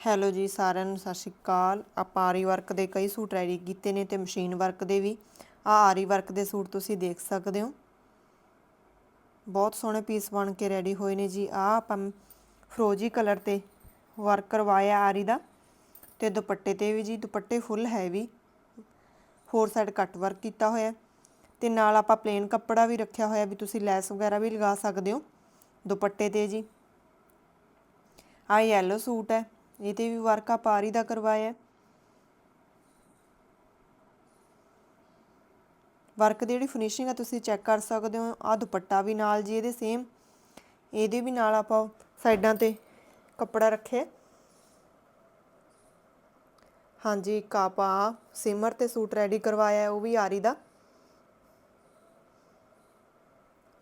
Hello ਜੀ, ਸਾਰਿਆਂ ਨੂੰ ਸਤਿ ਸ਼੍ਰੀ ਅਕਾਲ। ਆਪਾਂ ਆਰੀ ਵਰਕ ਦੇ ਕਈ ਸੂਟ ਰੈਡੀ ਕੀਤੇ ਨੇ ਤੇ ਮਸ਼ੀਨ ਵਰਕ ਦੇ ਵੀ। ਆ ਆਰੀ ਵਰਕ ਦੇ ਸੂਟ ਤੁਸੀਂ ਦੇਖ ਸਕਦੇ ਹੋ। ਬਹੁਤ ਸੋਹਣੇ ਪੀਸ ਬਣ ਕੇ ਰੈਡੀ ਹੋਏ ਨੇ ਜੀ। ਆ ਆਪਾਂ ਫਰੋਜੀ ਕਲਰ ਤੇ ਵਰਕ ਕਰਵਾਇਆ ਆਰੀ ਦਾ। ਤੇ ਦੁਪੱਟੇ ਤੇ ਵੀ ਜੀ, ਦੁਪੱਟੇ full heavy four side cut work ਕੀਤਾ ਹੋਇਆ ਤੇ ਨਾਲ ਆਪਾਂ ਪਲੇਨ ਕੱਪੜਾ ਵੀ ਰੱਖਿਆ ਹੋਇਆ ਵੀ ਤੁਸੀਂ ਲੈਸ ਵਗੈਰਾ ਵੀ ਲਗਾ ਸਕਦੇ ਹੋ। ਦੁਪੱਟੇ ਤੇ ਜੀ। ਆ ਯੈਲੋ ਸੂਟ ਹੈ। ਇਹ ਤੇ ਵੀ ਵਰਕ ਆ ਪਾਰੀ ਦਾ ਕਰਵਾਇਆ ਵਰਕ ਦੀ ਜਿਹੜੀ ਫਿਨਿਸ਼ਿੰਗ ਆ, ਤੁਸੀਂ ਚੈੱਕ ਕਰ ਸਕਦੇ ਹੋ। ਆ ਦੁਪੱਟਾ ਵੀ ਨਾਲ ਜੀ, ਇਹਦੇ ਸੇਮ ਇਹਦੇ ਵੀ ਨਾਲ ਆਪਾਂ ਸਾਈਡਾਂ ਤੇ ਕੱਪੜਾ ਰੱਖਿਆ। ਹਾਂਜੀ, ਇੱਕ ਆਪਾਂ ਸਿਮਰ ਤੇ ਸੂਟ ਰੈਡੀ ਕਰਵਾਇਆ, ਉਹ ਵੀ ਆਰੀ ਦਾ।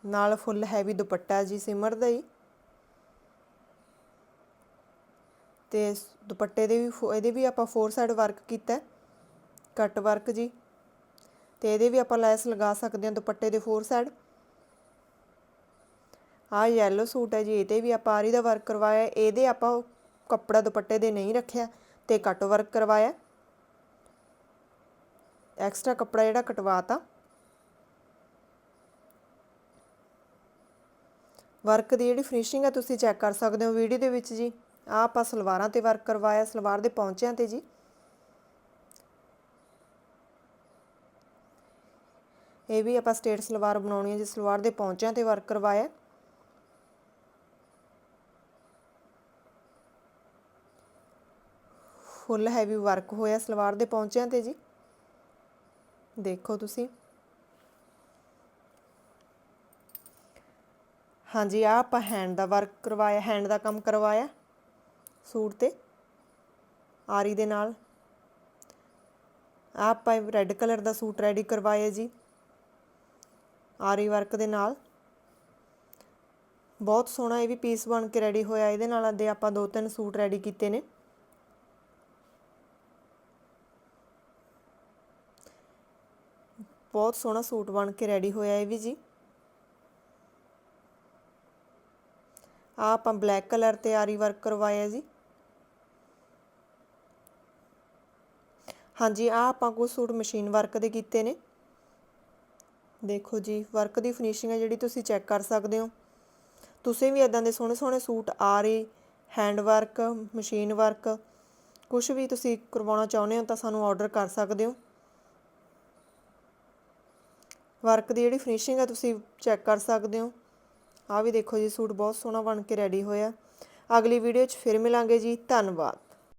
ਨਾਲ ਫੁੱਲ ਹੈਵੀ ਦੁਪੱਟਾ ਜੀ, ਸਿਮਰ ਦਾ ਹੀ। ਤੇ ਦੁਪੱਟੇ ਦੇ ਵੀ ਫੋ- ਇਹਦੇ ਵੀ ਆਪਾਂ ਫੋਰ ਸਾਈਡ ਵਰਕ ਕੀਤਾ ਕੱਟ ਵਰਕ ਜੀ। ਤੇ ਇਹਦੇ ਵੀ ਆਪਾਂ ਲੈਸ ਲਗਾ ਸਕਦੇ ਹਾਂ ਦੁਪੱਟੇ ਦੇ ਫੋਰ ਸਾਈਡ ਆ ਯੈਲੋ ਸੂਟ ਹੈ ਜੀ, ਇਹਦੇ ਵੀ ਆਪਾਂ ਆਰੀ ਦਾ ਵਰਕ ਕਰਵਾਇਆ ਇਹਦੇ ਆਪਾਂ ਕੱਪੜਾ ਦੁਪੱਟੇ ਦੇ ਨਹੀਂ ਰੱਖਿਆ ਤੇ ਕੱਟ ਵਰਕ ਕਰਵਾਇਆ ਐਕਸਟਰਾ ਕੱਪੜਾ ਜਿਹੜਾ ਕਟਵਾਤਾ। ਵਰਕ ਦੀ ਜਿਹੜੀ ਫਿਨਿਸ਼ਿੰਗ ਹੈ, ਤੁਸੀਂ ਚੈੱਕ ਕਰ ਸਕਦੇ ਹੋ ਵੀਡੀਓ ਦੇ ਵਿੱਚ ਜੀ। ਆ ਆਪਾਂ ਸਲਵਾਰਾਂ ਤੇ ਵਰਕ ਕਰਵਾਇਆ, ਸਲਵਾਰ ਦੇ ਪੌਂਚਿਆਂ ਤੇ ਜੀ। ਇਹ ਵੀ ਆਪਾਂ ਸਟੇਟ ਸਲਵਾਰ ਬਣਾਉਣੀ ਹੈ ਜੀ, ਸਲਵਾਰ ਦੇ ਪੌਂਚਿਆਂ ਤੇ ਵਰਕ ਕਰਵਾਇਆ। ਫੁੱਲ ਹੈਵੀ ਵਰਕ ਹੋਇਆ ਸਲਵਾਰ ਦੇ ਪੌਂਚਿਆਂ ਤੇ ਜੀ। ਦੇਖੋ ਤੁਸੀਂ। ਹਾਂਜੀ ਆ ਆਪਾਂ ਹੈਂਡ ਦਾ ਵਰਕ ਕਰਵਾਇਆ ਹੈਂਡ ਦਾ ਕੰਮ ਕਰਵਾਇਆ। ਸੂਟ ਤੇ, ਆਰੀ ਦੇ ਨਾਲ। ਆਹ ਆਪਾਂ ਰੈੱਡ ਕਲਰ ਦਾ ਸੂਟ ਰੈਡੀ ਕਰਵਾਇਆ ਜੀ। ਆਰੀ ਵਰਕ ਦੇ ਨਾਲ। ਬਹੁਤ ਸੋਹਣਾ ਇਹ ਵੀ ਪੀਸ ਬਣ ਕੇ ਰੈਡੀ ਹੋਇਆ, ਇਹਦੇ ਨਾਲ ਦੇ ਆਪਾਂ ਦੋ ਤਿੰਨ ਸੂਟ ਰੈਡੀ ਕੀਤੇ ਨੇ। ਬਹੁਤ ਸੋਹਣਾ ਸੂਟ ਬਣ ਕੇ ਰੈਡੀ ਹੋਇਆ ਇਹ ਵੀ ਜੀ। ਆ ਆਪਾਂ ਬਲੈਕ ਕਲਰ ਤੇ ਆਰੀ ਵਰਕ ਕਰਵਾਇਆ ਜੀ। ਹਾਂਜੀ ਆ ਆਪਾਂ ਕੁਝ ਸੂਟ ਮਸ਼ੀਨ ਵਰਕ ਦੇ ਕੀਤੇ ਨੇ। ਦੇਖੋ ਜੀ, ਵਰਕ ਦੀ ਫਿਨਿਸ਼ਿੰਗ ਹੈ ਜਿਹੜੀ ਤੁਸੀਂ ਚੈੱਕ ਕਰ ਸਕਦੇ ਹੋ। ਤੁਸੀਂ ਵੀ ਇਦਾਂ ਦੇ ਸੋਹਣੇ ਸੋਹਣੇ ਸੂਟ ਆ ਰਹੇ ਹੈਂਡ ਵਰਕ ਮਸ਼ੀਨ ਵਰਕ ਕੁਝ ਵੀ ਤੁਸੀਂ ਕਰਵਾਉਣਾ ਚਾਹੁੰਦੇ ਹੋ ਤਾਂ ਸਾਨੂੰ ਆਰਡਰ ਕਰ ਸਕਦੇ ਹੋ। ਵਰਕ ਦੀ ਜਿਹੜੀ ਫਿਨਿਸ਼ਿੰਗ ਹੈ ਤੁਸੀਂ ਚੈੱਕ ਕਰ ਸਕਦੇ ਹੋ। ਆ ਵੀ ਦੇਖੋ ਜੀ, ਸੂਟ ਬਹੁਤ ਸੋਹਣਾ ਬਣ ਕੇ ਰੈਡੀ ਹੋਇਆ। ਅਗਲੀ ਵੀਡੀਓ 'ਚ ਫਿਰ ਮਿਲਾਂਗੇ ਜੀ। ਧੰਨਵਾਦ।